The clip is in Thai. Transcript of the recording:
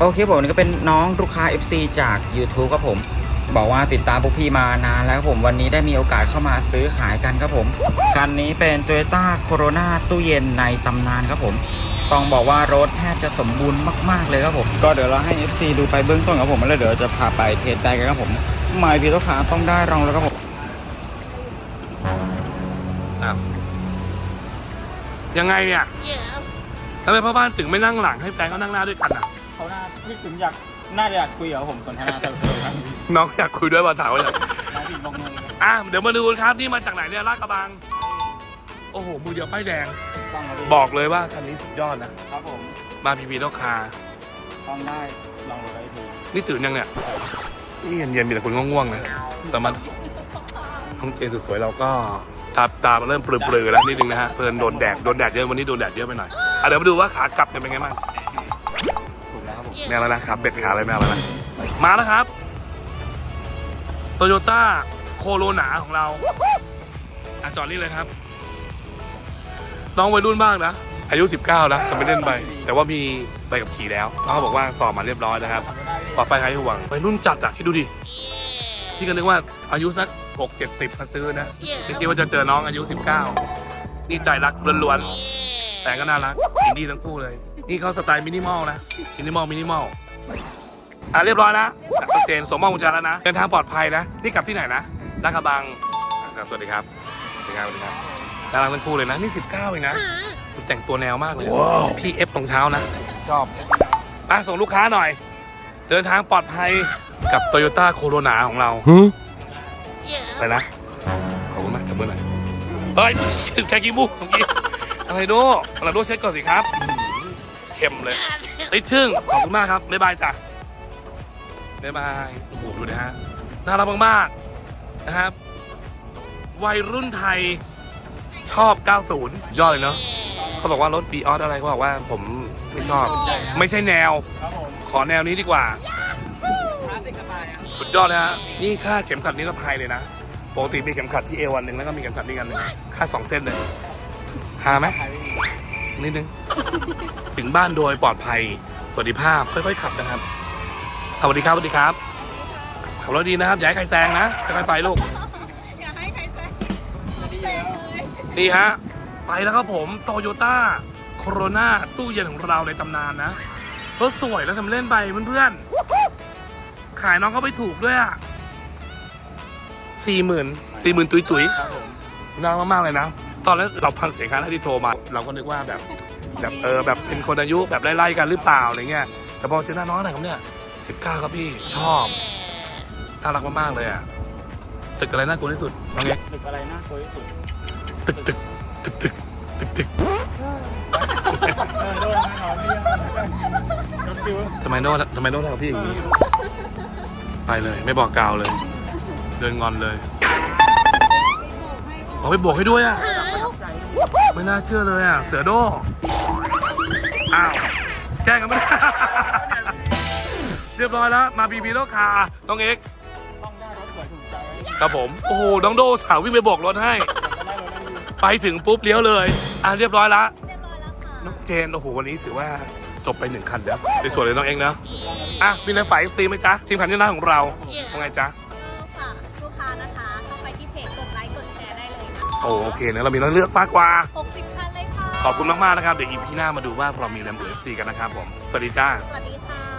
โอเคผมนี่ก็เป็นน้องลูกค้า FC จาก YouTube ครับผม บอกว่าติดตามพวกพี่มานานแล้วครับผมวันนี้ได้มีโอกาสเข้ามาซื้อขายกันครับผม คันนี้เป็น Toyota Corona ตู้เย็นในตำนานครับผม ต้องบอกว่ารถแทบจะสมบูรณ์มาก ๆ เลยครับผม ก็เดี๋ยวเราให้ FC ดูไปเบื้องต้นครับผมแล้วเดี๋ยวจะพาไปเทสได้กันครับผมหมายพี่ลูกค้าต้องได้รองแล้วครับผมอ้าวยังไงเนี่ย ทำไมพ่อบ้านถึงไม่นั่งหลังให้แฟนเขานั่งหน้าด้วยกันอะ เขาน่าพี่ถึงอยากน่าจะอยากคุยกับผมสนทนาสนุกๆครับน้องอยากคุยด้วยมาถามว่าอยากน้องพี่บอกเงินอะเดี๋ยวมาดูกันครับนี่มาจากไหนเนี่ยลาดกระบัง โอ้โหมือเดียวป้ายแดงต้องมาดิบอกเลยว่าคันนี้สุดยอดนะครับผมมาพีพีโลคาต้องได้ลองรถไปทีนี่ตื่นยังเนี่ยนี่เย็นๆมีแต่คนง่วงๆนะสามารถน้องเจนสุดสวยเราก็ตาตามันเริ่มปลือๆแล้วนิดนึงนะฮะเพลินโดนแดดโดนแดดเยอะวันนี้โดนแดดเยอะไปหน่อยอะเดี๋ยวมาดูว่าขากลับเนี่ยเป็นไงบ้างถูก แมวแล้วนะครับเบ็ดขาเลยแมวแล้วนะมาแล้วครับโตโยต้าโคโรนาของเราอะจอดนี่เลยครับ น้องวัยรุ่นมากนะ อายุ 19นะแต่ไม่เล่นใบ แต่ว่ามีใบกับขี่แล้วน้องเขาบอกว่าสอบมาเรียบร้อยนะครับปลอดภัยใครห่วงวัยรุ่นจัดอะที่ดูดิพี่ก็นึกว่าอายุสัก 6 70มาซื้อนะไม่คิดว่าจะเจอน้องอายุ 19 นี่ใจรักล้วนๆแต่ก็น่ารัก อินดี้ทั้งคู่เลย นี่เขาสไตล์มินิมอลนะ มินิมอล มินิมอล อะเรียบร้อยนะจากรถเจนสมมองกุญแจแล้วนะ เดินทางปลอดภัยนะ นี่กลับที่ไหนนะลาดกระบังอะครับสวัสดีครับ สวัสดีครับสวัสดีครับน่ารักทั้งคู่เลยนะ นี่ 19เองนะแต่งตัวแนวมากเลยพี่เอฟรองเท้านะ ชอบอะส่งลูกค้าหน่อย เดินทางปลอดภัยกับโตโยต้าโคโรนาของเราไปนะขอบคุณมากจับมือหน่อยเฮ้ยแค่กี้มูกเมื่อกี้ อะไรโดอะไรโดเช็คก่อนสิครับอื้อหือเข้มเลยติดชึ่งขอบคุณมากครับบ๊ายบายจ้ะบ๊ายบายโอ้โหดูนะฮะน่ารักมากๆนะครับ วัยรุ่นไทยชอบ 90 ยอดเลยเนาะเขาบอกว่ารถปีออสอะไรเขาบอกว่าผมไม่ชอบ ไม่ใช่แนว ครับผมขอแนวนี้ดีกว่า คลาสสิกสไตล์ครับสุดยอดเลยฮะ นี่ค่าเข็มขัดนิรภัยเลยนะ ปกติมีเข็มขัดที่เอวันหนึ่งแล้วก็มีเข็มขัดนี่กันหนึ่งค่าสองเส้นเลย หาไหมไทยไม่มีนิดนึง ถึงบ้านโดยปลอดภัย สวัสดิภาพ ค่อยๆขับนะครับอะสวัสดีครับสวัสดีครับ ขับรถดีนะครับ อย่าให้ใครแซงนะค่อยๆไปลูก อย่าให้ใครแซงดีแล้วนี่ฮะ ไปแล้วครับผมโตโยต้าโคโรนาตู้เย็นของเราในตำนานนะ รถสวยแล้วทำเล่นไปเพื่อนๆ ขายน้องเขาไปถูกด้วยอะสี่หมื่นสี่หมื่นตุยตุยครับผมๆน่ารักมากๆเลยนะ ตอนนั้นเราฟังเสียงครั้งแรกที่โทรมา เราก็นึกว่าแบบแบบเออแบบเป็นคนอายุแบบไล่ๆกันหรือเปล่าอะไรเงี้ยแต่พอเจอหน้าน้องหนครับเนี่ยสิบเก้าครับพี่ชอบน่ารักมากๆเลยอะตึกอะไรน่ากลัวที่สุดน้องเอกตึกอะไรน่ากลัวที่สุดตึกตึกตึกตึกตึกตึกโดนทางหอนเรียทำไมโน้ตทำไมโน้ตทำกับพี่อย่างนี้ไปเลยไม่บอกกล่าวเลย เดินงอนเลยเอาไปโบกให้ด้วยอะ ไม่น่าเชื่อเลยอะ เสือโดอ้าว แกล้งกันไม่ได้ เรียบร้อยแล้ว มาบีบีโลคาน้องเอ็กซ์ต้องได้รถสวยถูกใจครับผม โอ้โห น้องโดสาววิ่งไปโบกรถให้จะได้รถได้ดีไปถึงปุ๊บเลี้ยวเลย อะเรียบร้อยละเรียบร้อยแล้วค่ะน้องเจน โอ้โห วันนี้ถือว่าจบไปหนึ่งคันแล้วสวยๆเลยน้องเอ็กซ์นะอะมีอะไรฝ่ายเอฟซีไหมจ๊ะ ทีมขันที่หน้าของเราว่าไงจ๊ะก็ฝากลูกค้านะคะ โอ้โอเคนะเรามีน้องเลือกมากกว่า 60คันเลยค่ะ ขอบคุณมากๆนะครับ เดี๋ยวอีพีหน้ามาดูว่าเรามีแรมเบอร์เอฟซีกันนะครับผม สวัสดีจ้า สวัสดีค่ะ